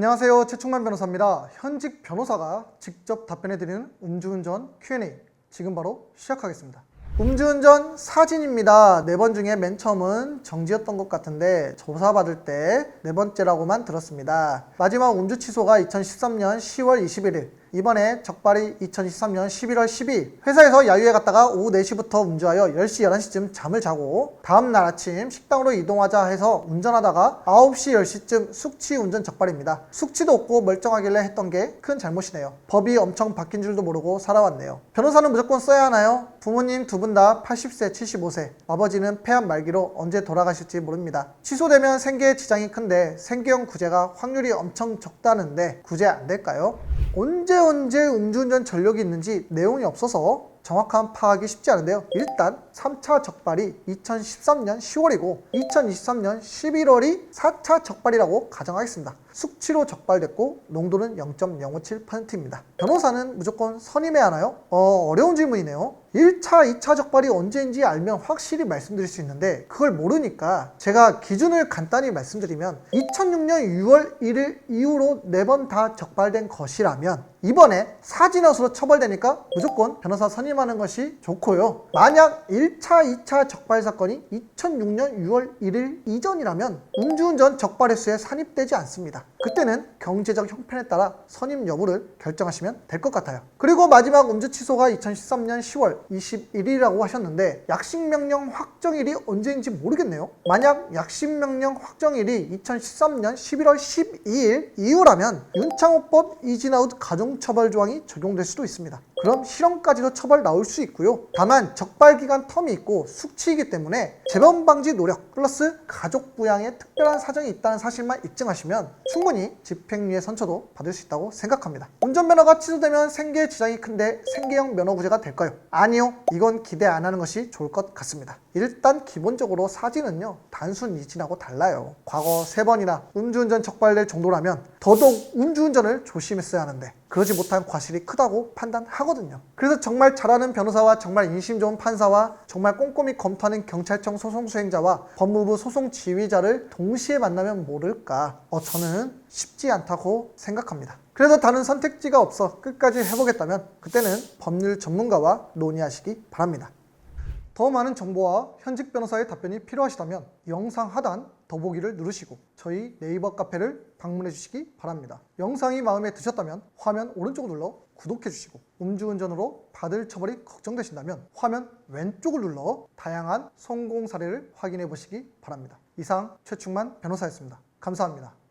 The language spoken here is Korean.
안녕하세요. 최충만 변호사입니다. 현직 변호사가 직접 답변해드리는 음주운전 Q&A 지금 바로 시작하겠습니다. 음주운전 사진입니다. 네 번 중에 맨 처음은 정지였던 것 같은데 조사받을 때 네 번째라고만 들었습니다. 마지막 음주 취소가 2013년 10월 21일 이번에 적발이 2023년 11월 12일 회사에서 야유회 갔다가 오후 4시부터 운주하여 10시 11시쯤 잠을 자고 다음날 아침 식당으로 이동하자 해서 운전하다가 9시 10시쯤 숙취 운전 적발입니다. 숙취도 없고 멀쩡하길래 했던 게 큰 잘못이네요. 법이 엄청 바뀐 줄도 모르고 살아왔네요. 변호사는 무조건 써야 하나요? 부모님 두 분 다 80세, 75세, 아버지는 폐암 말기로 언제 돌아가실지 모릅니다. 취소되면 생계에 지장이 큰데 생계형 구제가 확률이 엄청 적다는데 구제 안 될까요? 언제 언제 음주운전 전력이 있는지 내용이 없어서 정확한 파악이 쉽지 않은데요. 일단 3차 적발이 2013년 10월이고 2023년 11월이 4차 적발이라고 가정하겠습니다. 숙취로 적발됐고 농도는 0.057%입니다. 변호사는 무조건 선임해야 하나요? 어, 어려운 질문이네요. 1차, 2차 적발이 언제인지 알면 확실히 말씀드릴 수 있는데 그걸 모르니까 제가 기준을 간단히 말씀드리면 2006년 6월 1일 이후로 4번 다 적발된 것이라면 이번에 사진아웃으로 처벌되니까 무조건 변호사 선임하는 것이 좋고요. 만약 1차, 2차 적발 사건이 2006년 6월 1일 이전이라면 음주운전 적발 횟수에 산입되지 않습니다. 그때는 경제적 형편에 따라 선임 여부를 결정하시면 될 것 같아요. 그리고 마지막 음주 취소가 2013년 10월 21일이라고 하셨는데 약식명령 확정일이 언제인지 모르겠네요. 만약 약식명령 확정일이 2013년 11월 12일 이후라면 윤창호법 이진아웃 가 중처벌 조항이 적용될 수도 있습니다. 그럼 실형까지도 처벌 나올 수 있고요. 다만 적발 기간 텀이 있고 숙취이기 때문에 재범 방지 노력 플러스 가족 부양에 특별한 사정이 있다는 사실만 입증하시면 충분히 집행유예 선처도 받을 수 있다고 생각합니다. 운전면허가 취소되면 생계에 지장이 큰데 생계형 면허구제가 될까요? 아니요. 이건 기대 안 하는 것이 좋을 것 같습니다. 일단 기본적으로 사진은요 단순 이진하고 달라요. 과거 세 번이나 음주운전 적발될 정도라면 더더욱 음주운전을 조심했어야 하는데 그러지 못한 과실이 크다고 판단하 거든요. 그래서 정말 잘하는 변호사와 정말 인심 좋은 판사와 정말 꼼꼼히 검토하는 경찰청 소송 수행자와 법무부 소송 지휘자를 동시에 만나면 모를까? 어, 저는 쉽지 않다고 생각합니다. 그래서 다른 선택지가 없어 끝까지 해보겠다면 그때는 법률 전문가와 논의하시기 바랍니다. 더 많은 정보와 현직 변호사의 답변이 필요하시다면 영상 하단 더보기를 누르시고 저희 네이버 카페를 방문해 주시기 바랍니다. 영상이 마음에 드셨다면 화면 오른쪽을 눌러 구독해 주시고 음주운전으로 받을 처벌이 걱정되신다면 화면 왼쪽을 눌러 다양한 성공 사례를 확인해 보시기 바랍니다. 이상 최충만 변호사였습니다. 감사합니다.